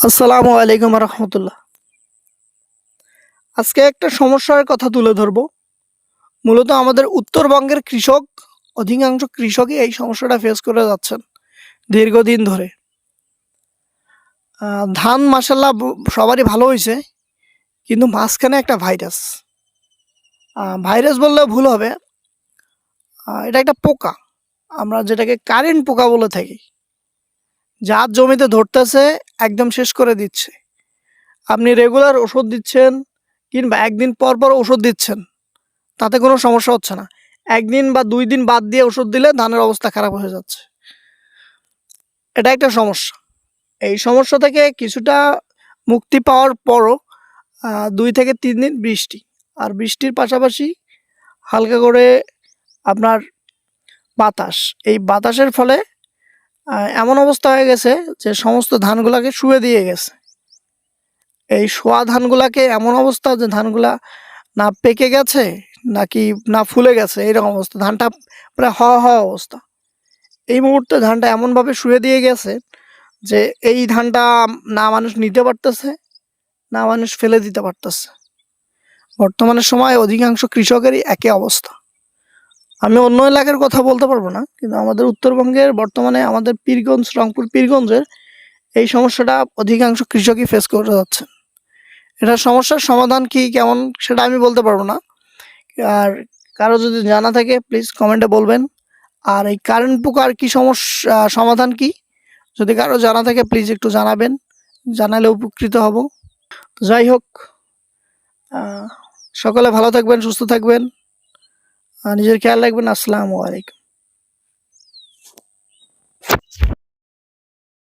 আসসালামু আলাইকুম রহমতুল্লাহ। আজকে একটা সমস্যার কথা তুলে ধরব। মূলত আমাদের উত্তরবঙ্গের কৃষক, অধিকাংশ কৃষকই এই সমস্যাটা ফেস করে যাচ্ছেন দীর্ঘদিন ধরে। ধান মাসাল্লাহ সবারই ভালো হয়েছে কিন্তু মাঝখানে একটা ভাইরাস ভাইরাস বললে ভুল হবে। এটা একটা পোকা। আমরা যেটাকে কারেন্ট পোকা বলে থাকি। যার জমিতে ধরতেছে, একদম শেষ করে দিচ্ছে। আপনি রেগুলার ওষুধ দিচ্ছেন কিংবা একদিন পর পর ওষুধ দিচ্ছেন, তাতে কোনো সমস্যা হচ্ছে না। একদিন বা দুই দিন বাদ দিয়ে ওষুধ দিলে ধানের অবস্থা খারাপ হয়ে যাচ্ছে। এটা একটা সমস্যা। এই সমস্যা থেকে কিছুটা মুক্তি পাওয়ার পরও দুই থেকে তিন দিন বৃষ্টি। আর বৃষ্টির পাশাপাশি হালকা করে আপনার বাতাস। এই বাতাসের ফলে এমন অবস্থা হয়ে গেছে যে সমস্ত ধানগুলাকে শুয়ে দিয়ে গেছে। এই শোয়া ধানগুলাকে এমন অবস্থা যে ধানগুলা না পেকে গেছে, নাকি না ফুলে গেছে, এইরকম অবস্থা। ধানটা প্রায় হওয়া হওয়া অবস্থা। এই মুহূর্তে ধানটা এমনভাবে শুয়ে দিয়ে গেছে যে এই ধানটা না মানুষ নিতে পারতেছে, না মানুষ ফেলে দিতে পারতেছে। বর্তমানে সময় অধিকাংশ কৃষকেরই একই অবস্থা। আমি অন্য এলাকার কথা বলতে পারব না, কিন্তু আমাদের উত্তরবঙ্গের বর্তমানে আমাদের পীরগঞ্জ, রংপুর পীরগঞ্জের এই সমস্যাটা অধিকাংশ কৃষকই ফেস করে যাচ্ছে এটা সমস্যার সমাধান কি, কেমন, সেটা আমি বলতে পারব না। আর কারও যদি জানা থাকে প্লিজ কমেন্টে বলবেন। আর এই কারেন্ট পোকার কি সমস্যা, সমাধান কি? যদি কারও জানা থাকে প্লিজ একটু জানাবেন। জানালে উপকৃত হব। যাই হোক সকলে ভালো থাকবেন, সুস্থ থাকবেন। নিজের খেয়াল রাখবেন। আসসালামু আলাইকুম।